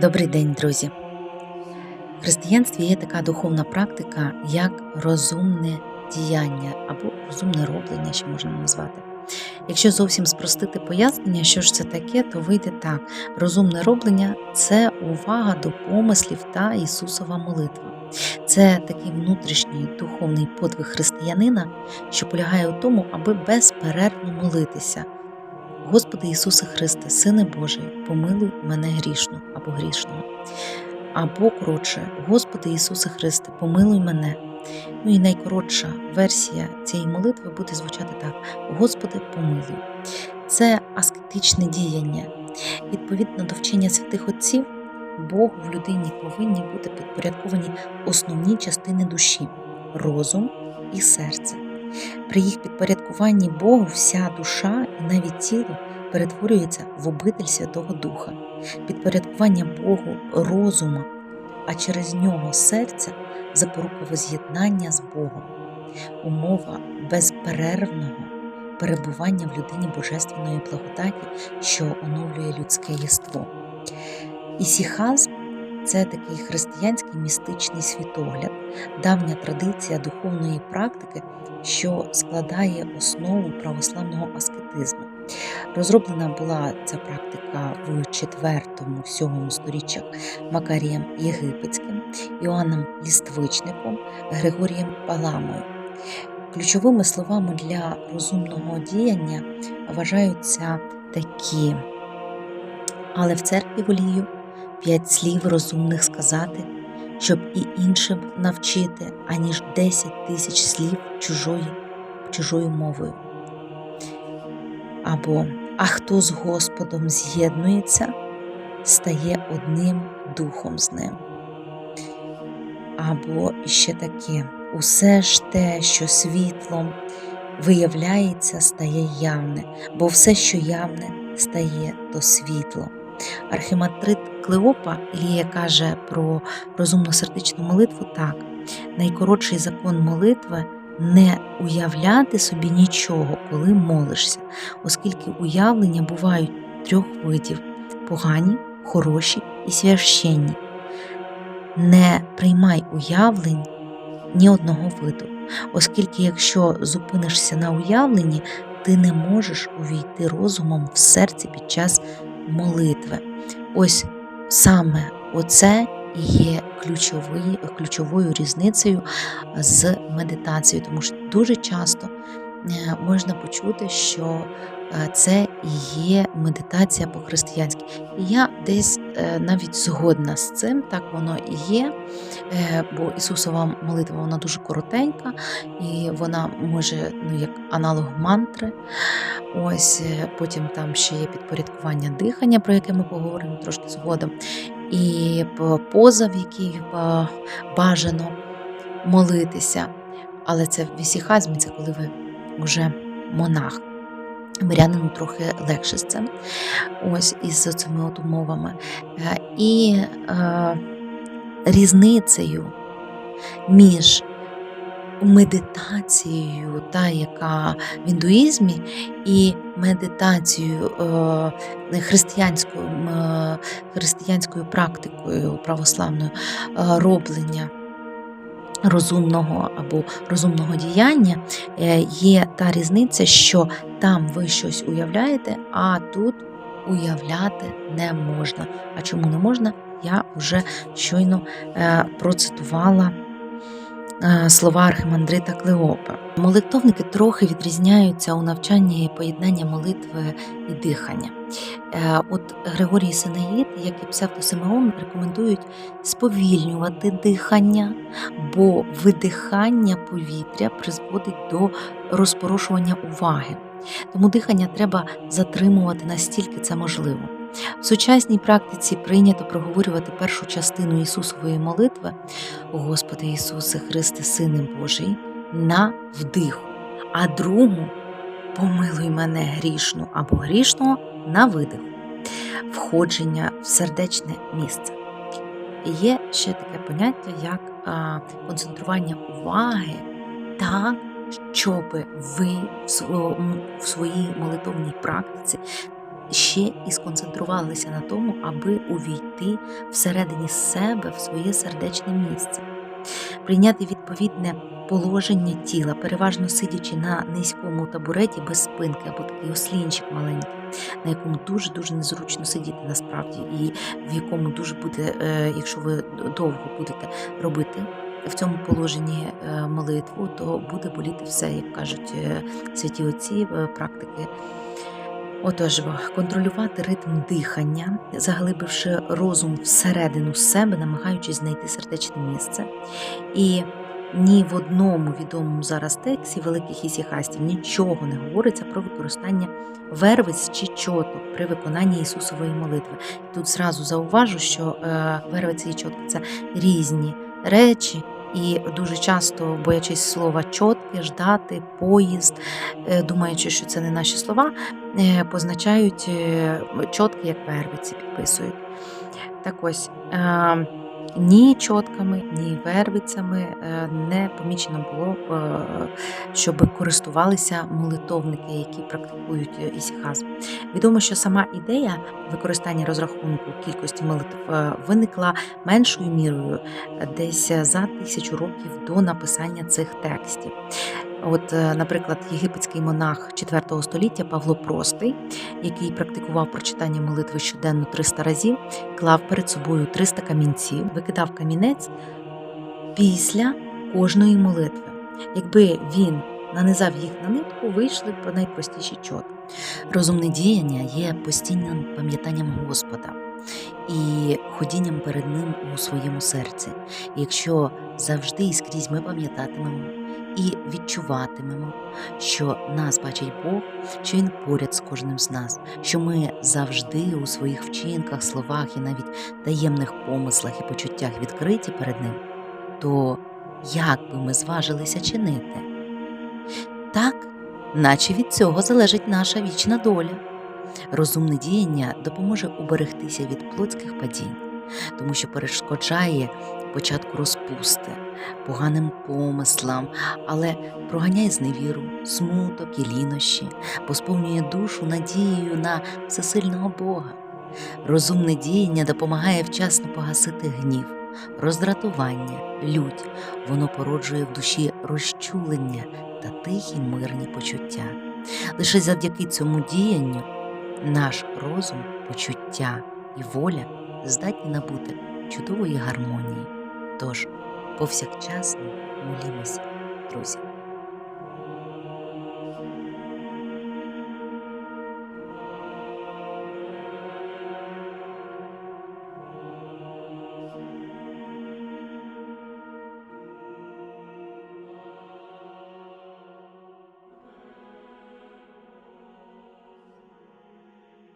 Добрий день, друзі! В християнстві є така духовна практика, як розумне діяння або розумне роблення, що можна назвати. Якщо зовсім спростити пояснення, що ж це таке, то вийде так: розумне роблення це увага до помислів та Ісусова молитва. Це такий внутрішній духовний подвиг християнина, що полягає у тому, аби безперервно молитися. Господи Ісусе Христе, Сине Божий, помилуй мене грішну або грішного. Або коротше, Господи Ісусе Христе, помилуй мене. Ну і найкоротша версія цієї молитви буде звучати так: Господи, помилуй. Це аскетичне діяння. Відповідно до вчення святих Отців, Бог в людині повинні бути підпорядковані основні частини душі розум і серце. При їх підпорядкуванні Богу вся душа і навіть тіло перетворюється в обитель Святого Духа, підпорядкування Богу розума, а через нього серця запорука воз'єднання з Богом, умова безперервного перебування в людині божественної благодаті, що оновлює людське єство. Ісіхазм це такий християнський містичний світогляд, давня традиція духовної практики, що складає основу православного аскетизму. Розроблена була ця практика в 4-7 сторіччях Макарієм Єгипетським, Іоанном Ліствичником, Григорієм Паламою. Ключовими словами для розумного діяння вважаються такі, але в церкві волію п'ять слів розумних сказати, щоб і іншим навчити, аніж десять тисяч слів чужої, чужою мовою. Або а хто з Господом з'єднується, стає одним духом з ним. Або ще таке усе ж те, що світлом виявляється, стає явне, бо все, що явне, стає то світло. Архимандрит Клеопа Ілія каже про розумну сердечну молитву так: найкоротший закон молитви не уявляти собі нічого, коли молишся, оскільки уявлення бувають трьох видів погані, хороші і священні. Не приймай уявлень ні одного виду, оскільки, якщо зупинишся на уявленні, ти не можеш увійти розумом в серце під час молитви. Ось саме оце є ключовою, ключовою різницею з медитацією, тому що дуже часто можна почути, що е, це є медитація по-християнськи. І я десь е, навіть згодна з цим, так воно і є, бо Ісусова молитва вона дуже коротенька, і вона може, ну, як аналог мантри. Ось Потім там ще є підпорядкування дихання, про яке ми поговоримо трошки згодом і поза, в якій бажано молитися. Але це в ісіхазмі, це коли ви вже монах. Мирянину трохи легше з цим, ось із цими от умовами. Е, і е, різницею між медитацією, та, яка в індуїзмі, і медитацією е, християнською е, християнською практикою православною е, роблення. Розумного або розумного діяння є та різниця, що там ви щось уявляєте, а тут уявляти не можна. А чому не можна? Я вже щойно процитувала. Е, слова архимандрита Клеопа. Молитовники трохи відрізняються у навчанні поєднання молитви і дихання. Е, от Григорій Синаїд, як і Псевдосимеон, рекомендують сповільнювати дихання, бо видихання повітря призводить до розпорошування уваги. Тому дихання треба затримувати настільки це можливо. В сучасній практиці прийнято проговорювати першу частину Ісусової молитви, Господи Ісусе Христе, Сине Божий, на вдиху, а другу помилуй мене грішну або грішного на видиху, входження в сердечне місце. Є ще таке поняття, як концентрування уваги так, щоб ви в своїй молитовній практиці ще і сконцентрувалися на тому, аби увійти всередині себе в своє сердечне місце, прийняти відповідне положення тіла, переважно сидячи на низькому табуреті без спинки або такий ослінчик маленький, на якому дуже дуже незручно сидіти насправді, і в якому дуже буде, е, якщо ви довго будете робити в цьому положенні е, молитву, то буде боліти все, як кажуть е, святі отці практики. Отож, контролювати ритм дихання, заглибивши розум всередину себе, намагаючись знайти сердечне місце. І ні в одному відомому зараз тексті великих ісіхастів нічого не говориться про використання вервиць чи чоток при виконанні Ісусової молитви. Тут зразу зауважу, що е, вервиці і чотки це різні речі, і дуже часто, боячись слова чотки, ждати, поїзд, е, думаючи, що це не наші слова, е, позначають е, чотки як вервиці, підписують. Так ось. Ні чотками, ні вервицями е, не помічено було, е, щоб користувалися молитовники, які практикують е, ісіхазм. Відомо, що сама ідея використання розрахунку кількості молитв виникла меншою мірою десь за тисячу років до написання цих текстів. От, е, наприклад, єгипетський монах 4 століття Павло Простий, який практикував прочитання молитви щоденно 300 разів, клав перед собою 300 камінців, викидав камінець після кожної молитви. Якби він нанизав їх на нитку, вийшли б найпростіші чотки. Розумне діяння є постійним пам'ятанням Господа і ходінням перед ним у своєму серці. Якщо завжди і скрізь ми пам'ятатимемо і відчуватимемо, що нас бачить Бог, що Він поряд з кожним з нас, що ми завжди у своїх вчинках, словах і навіть таємних помислах і почуттях відкриті перед Ним, то як би ми зважилися чинити? Так, наче від цього залежить наша вічна доля. Розумне діяння допоможе уберегтися від плотських падінь, тому що перешкоджає початку розпусти, поганим помислам, але проганяє зневіру, смуток і лінощі, бо сповнює душу надією на всесильного Бога. Розумне діяння допомагає вчасно погасити гнів, роздратування, лють. Воно породжує в душі розчулення та тихі мирні почуття. Лише завдяки цьому діянню наш розум, почуття і воля здатні набути чудової гармонії. Тож повсякчасно молімося, друзі.